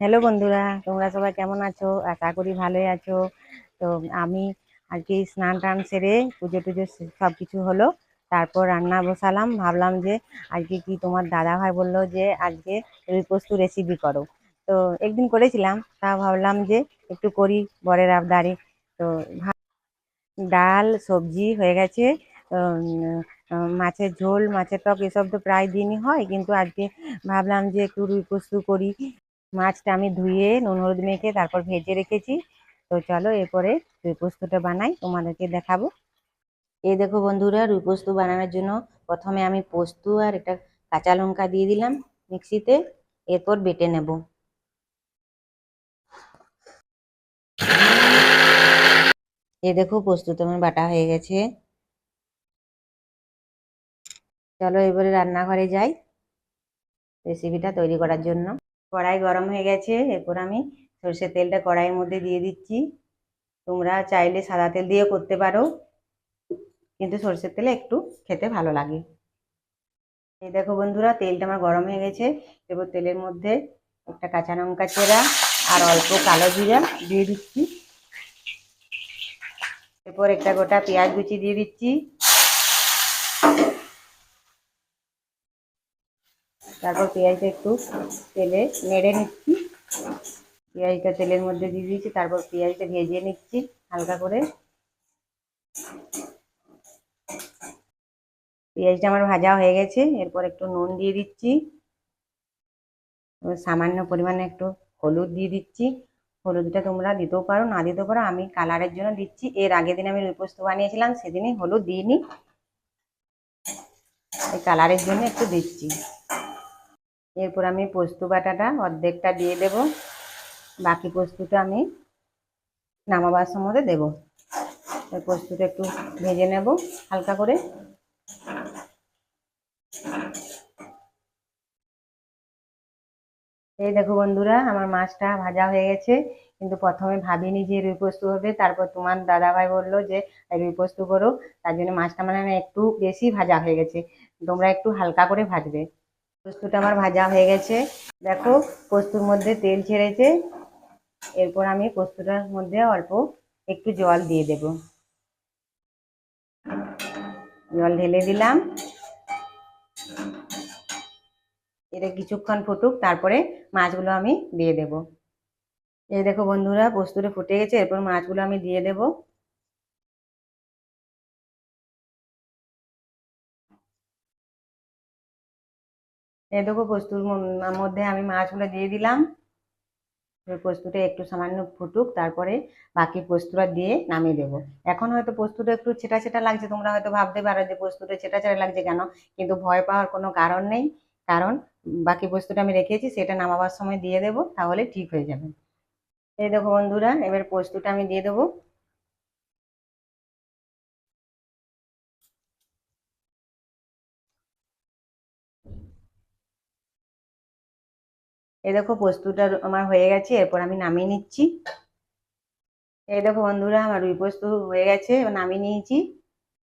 Hello বন্ধুরা, তোমরা সবাই কেমন আছো? আশা করি ভালোই আছো। তো আমি আজকে স্নান টান সেরে পুজো টুজো সব কিছু হলো, তারপর রান্না বসালাম। ভাবলাম যে আজকে কি তোমার দাদা ভাই বলল যে আজকে রুই পোস্ত রেসিপি করো। তো একদিন করেছিলাম, তা ভাবলাম যে একটু করি বরের আবদারে। তো ডাল, সবজি হয়ে গেছে। মাছের ঝোল, মাছের টক এসব তো প্রায় দিনই হয়, কিন্তু আজকে ভাবলাম যে একটু রুই পোস্ত করি। মাছটা আমি ধুয়ে নুন, হলুদ মেখে তারপর ভেজে রেখেছি। তো চলো এরপরে রুই পোস্তটা বানাই, তোমাদেরকে দেখাবো। এই দেখো বন্ধুরা রুই পোস্ত বানানোর জন্য প্রথমে আমি পোস্ত আর একটা কাঁচা লঙ্কা দিয়ে দিলাম মিক্সিতে, এরপর বেটে নেব। এ দেখো পোস্ত তো আমার বাটা হয়ে গেছে। চলো এবারে রান্নাঘরে যাই রেসিপিটা তৈরি করার জন্য। কড়াই গরম হয়ে গেছে, এরপর আমি সর্ষের তেলটা কড়াইয়ের মধ্যে দিয়ে দিচ্ছি। তোমরা চাইলে সাদা তেল দিয়ে করতে পারো, কিন্তু সর্ষের তেলে একটু খেতে ভালো লাগে। এই দেখো বন্ধুরা, তেলটা আমার গরম হয়ে গেছে। এরপর তেলের মধ্যে একটা কাঁচা লঙ্কা চেরা আর অল্প কালো জিরা দিয়ে দিচ্ছি। এরপর একটা গোটা পেঁয়াজ কুচি দিয়ে দিচ্ছি। তারপর পেঁয়াজটা একটু তেলে নেড়ে নিচ্ছি। পেঁয়াজটা তেলের মধ্যে দিয়ে দিয়েছি, তারপর পেঁয়াজটা ভেজে নিচ্ছি হালকা করে। পেঁয়াজটা আমার ভাজা হয়ে গেছে, এরপর একটু নুন দিয়ে দিচ্ছি। সামান্য পরিমাণে একটু হলুদ দিয়ে দিচ্ছি। হলুদটা তোমরা দিতেও পারো, না দিতেও পারো, আমি কালারের জন্য দিচ্ছি। এর আগের দিন আমি রুই পোস্ত বানিয়েছিলাম, সেদিনই হলুদ দিইনি। এই কালারের জন্য একটু দিচ্ছি। এরপর আমি পোস্ত বাটাটা অর্ধেকটা দিয়ে দেব। বাকি পোস্তটা আমি নামাবার সময় দেব। পোস্তটা একটু ভেজে নেব হালকা করে। এই দেখো বন্ধুরা, আমার মাছটা ভাজা হয়ে গেছে। কিন্তু প্রথমে ভাবিনি যে রুই পোস্ত হবে। তারপর তোমার দাদাভাই বলল যে রুই পোস্ত করো। তার জন্য মাছটা মানে একটু বেশি ভাজা হয়ে গেছে। তোমরা একটু হালকা করে ভাজবে। পোস্তটা আমার ভাজা হয়ে গেছে। দেখো, পোস্তর মধ্যে তেল ছেড়েছে। এরপর আমি পোস্তটার মধ্যে অল্প একটু জল দিয়ে দেব। জল ঢেলে দিলাম। এটা কিছুক্ষণ ফুটুক, তারপরে মাছগুলো আমি দিয়ে দেব। এই দেখো বন্ধুরা, পোস্তটা ফুটে গেছে। এরপর মাছগুলো আমি দিয়ে দেব। এই দেখো পোস্তুর মধ্যে আমি মাছগুলো দিয়ে দিলাম। পোস্তটা একটু সামান্য ফুটুক, তারপরে বাকি পোস্তটা দিয়ে নামিয়ে দেব। এখন হয়তো পোস্তটা একটু ছেটা ছেটা লাগছে, তোমরা হয়তো ভাবতে পারো যে পোস্তটা ছেটা ছেটা লাগছে কেন, কিন্তু ভয় পাওয়ার কোনো কারণ নেই। কারণ বাকি পোস্তটা আমি রেখেছি, সেটা নামাবার সময় দিয়ে দেব, তাহলে ঠিক হয়ে যাবে। এই দেখো বন্ধুরা, এবার পোস্তটা আমি দিয়ে দেবো। এই দেখো পোস্তটা আমার হয়ে গেছে, এরপর আমি নামিয়ে নিচ্ছি। এই দেখো বন্ধুরা, আমার রুই পোস্ত হয়ে গেছে নামিয়ে নিয়েছি।